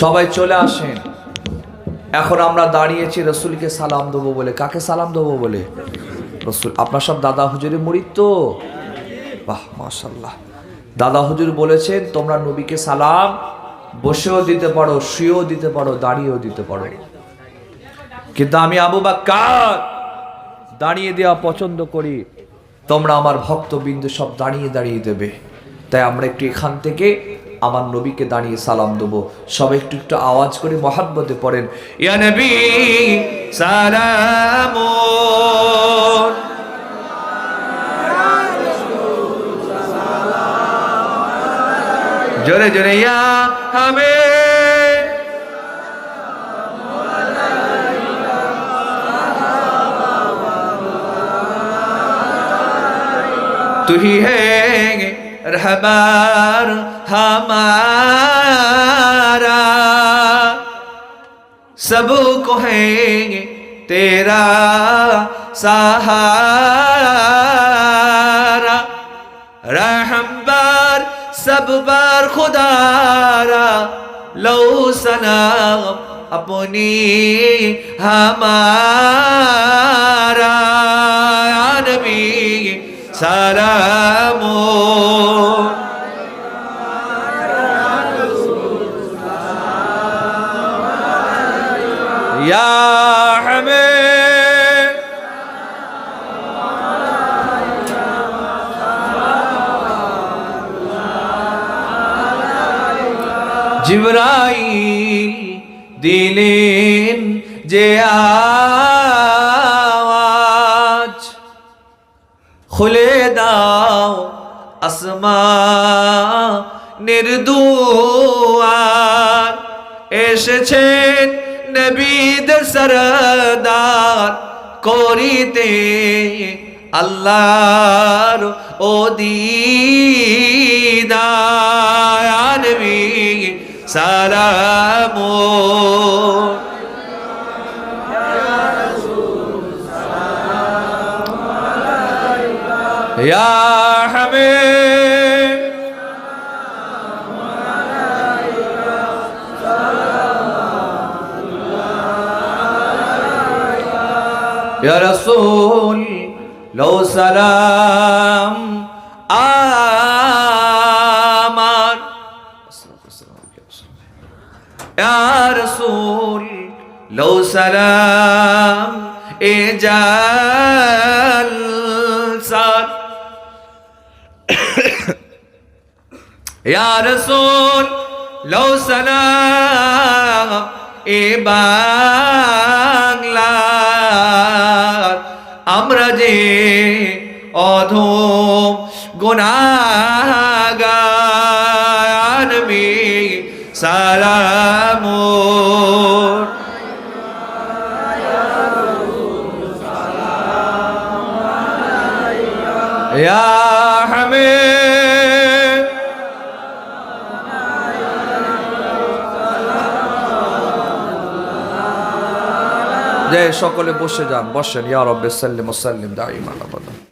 সবাই চলে আসেন। এখন আমরা দাঁড়িয়েছি রসুলকে সালাম দেবো বলে। কাকে সালাম দেবো বলে? রসুল, আপনার সব দাদা হুজুরের মুড়িদ তো? বাহ মাশাল্লাহ দাদা হুজুর বলেছেন, তোমরা নবীকে সালাম, বসেও দিতে পারো, শুয়েও দিতে পারো, দাঁড়িয়েও দিতে পারো। কিন্তু আমি আবু বা বাক্কার, দাঁড়িয়ে দেওয়া পছন্দ করি। তোমরা আমার ভক্তবিন্দু সব দাঁড়িয়ে দাঁড়িয়ে দেবে। তাই আমরা একটু এখান থেকে আমার নবীকে দাঁড়িয়ে সালাম দেবো। সব একটু একটু আওয়াজ করে মহাব্বতে পড়েন, ইয়া নবী, সালাম জোরে জোরে, ইয়া হামে তুই হ্যাঁ रहबर हमारा। सबको है तेरा सहारा। रहबर सब बार खुदारा। लो सना अपनी हमारा। नबी सलामो يا حميد জিব্রাইল দিলেন যে আওয়াজ খুলে দাও আসমা নির্দুয়ার এসেছেন নবী সরদার করিতে আল্লাহর ও দিদারবি সালাম ইয়া হামিদ يا رسول لو سلام آمار يا رسول لو سلام إجال صار يا رسول لو سلام এ অধম গুণাগার মি সালামুর يا حميد যে সকলে বসে যান বসেন ইয়া রব্বে সাল্লিম সাল্লিম দাইমান আবাদা